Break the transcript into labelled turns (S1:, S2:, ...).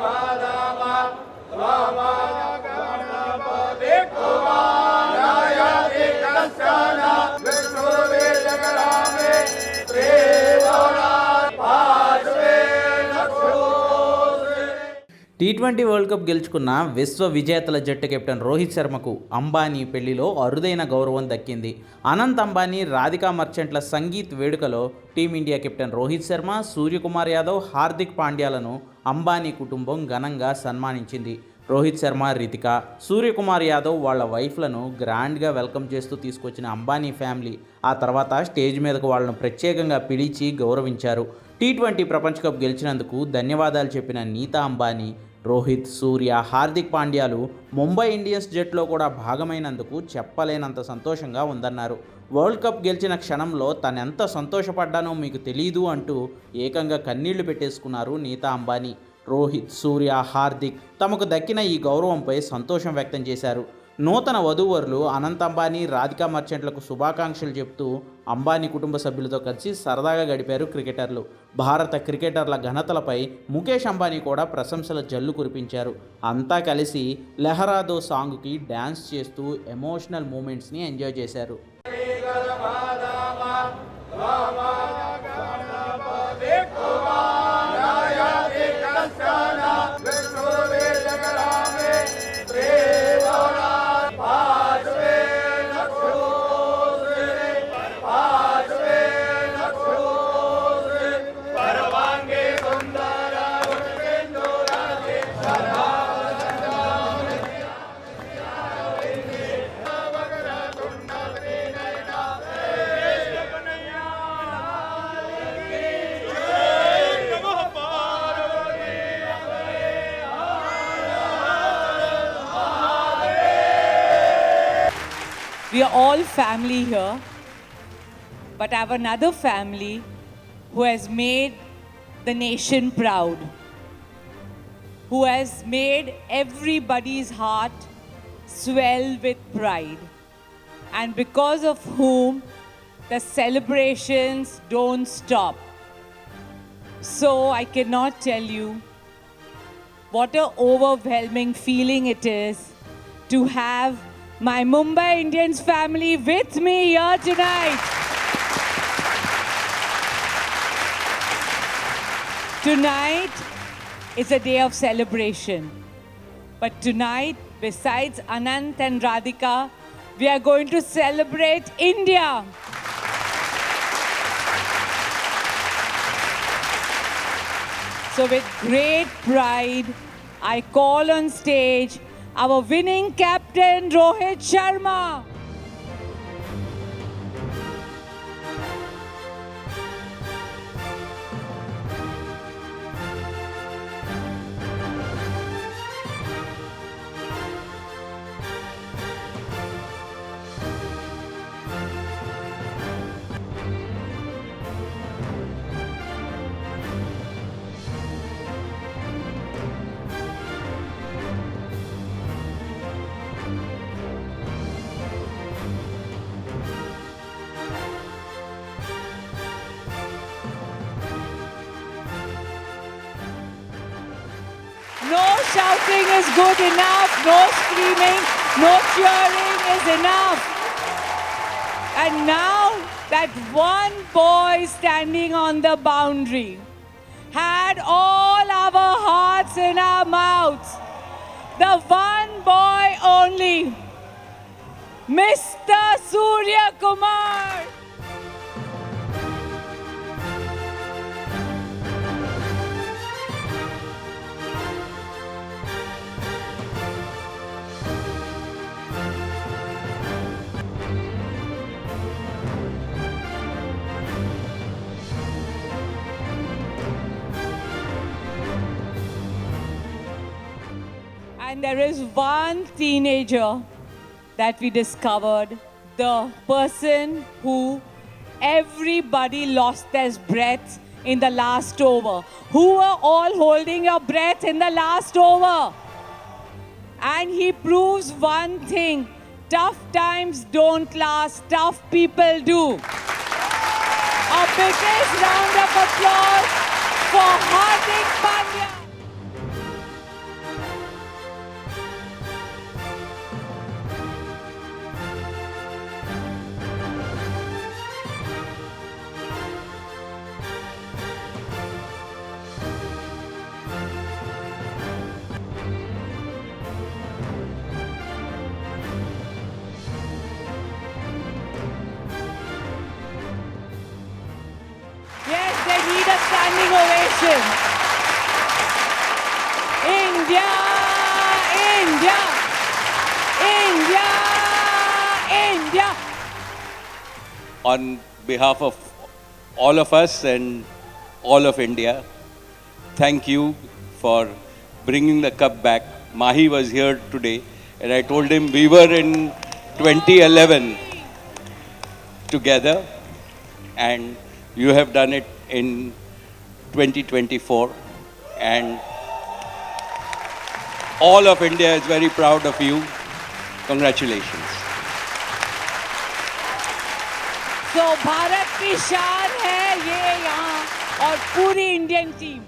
S1: Rama Rama Rama T twenty world cup గెలుచుకున్న విశ్వ విజేతల జట్టు కెప్టెన్ రోహిత్ శర్మకు అంబానీ పెళ్ళిలో అరుదైన గౌరవం దక్కింది. అనంత్ అంబానీ రాధికా మర్చెంట్ల సంగీత్ వేడుకలో team India captain Rohit Sharma Suryakumar Yadav Hardik పాండ్యాలను Ambani కుటుంబం ఘనంగా సన్మానించింది. రోహిత్ శర్మ రితిక సూర్యకుమార్ యాదవ్ వాళ్ళ వైఫ్లను గ్రాండ్గా వెల్కమ్ చేస్తూ తీసుకొచ్చిన అంబానీ ఫ్యామిలీ ఆ తర్వాత స్టేజ్ మీదకు వాళ్ళను ప్రత్యేకంగా పిలిచి గౌరవించారు. టీ ట్వంటీ ప్రపంచ కప్ గెలిచినందుకు ధన్యవాదాలు చెప్పిన నీతా అంబానీ రోహిత్ సూర్య హార్దిక్ పాండ్యాలు ముంబై ఇండియన్స్ జట్లో కూడా భాగమైనందుకు చెప్పలేనంత సంతోషంగా ఉందన్నారు. వరల్డ్ కప్ గెలిచిన క్షణంలో తనెంత సంతోషపడ్డానో మీకు తెలీదు అంటూ ఏకంగా కన్నీళ్ళు పెట్టేసుకున్నారు నీతా అంబానీ. రోహిత్ సూర్య హార్దిక్ తమకు దక్కిన ఈ గౌరవంపై సంతోషం వ్యక్తం చేశారు. నూతన వధూవరులు అనంత్ అంబానీ రాధికా మర్చెంట్లకు శుభాకాంక్షలు చెప్తూ అంబానీ కుటుంబ సభ్యులతో కలిసి సరదాగా గడిపారు క్రికెటర్లు. భారత క్రికెటర్ల ఘనతలపై ముఖేష్ అంబానీ కూడా ప్రశంసల జల్లు కురిపించారు. అంతా కలిసి లెహరాదో సాంగ్కి డ్యాన్స్ చేస్తూ ఎమోషనల్ మూమెంట్స్ని ఎంజాయ్ చేశారు.
S2: We are all family here, but I have another family who has made the nation proud, who has made everybody's heart swell with pride, and because of whom the celebrations don't stop. So I cannot tell you what a overwhelming feeling it is to have my Mumbai Indians family with me here tonight. Tonight is a day of celebration. But tonight, besides Anant and Radhika, we are going to celebrate India. So, with great pride, I call on stage our winning captain, Rohit Sharma. Shouting is good enough, no screaming, no cheering is enough. And now that one boy standing on the boundary had all our hearts in our mouths. The one boy only, Mr. Surya Kumar. And there is one teenager that we discovered the person who everybody lost their breath in the last over. Who were all holding your breath in the last over? And he proves one thing tough times don't last, tough people do. A biggest round of applause for Hardik Pandya. India, India, India, India.
S3: On behalf of all of us and all of India, thank you for bringing the cup back. Mahi was here today and I told him we were in 2011 together and you have done it in 2024, and all of India is very proud of you. Congratulations.
S2: तो भारत की शान है ये यहाँ और पूरी Indian team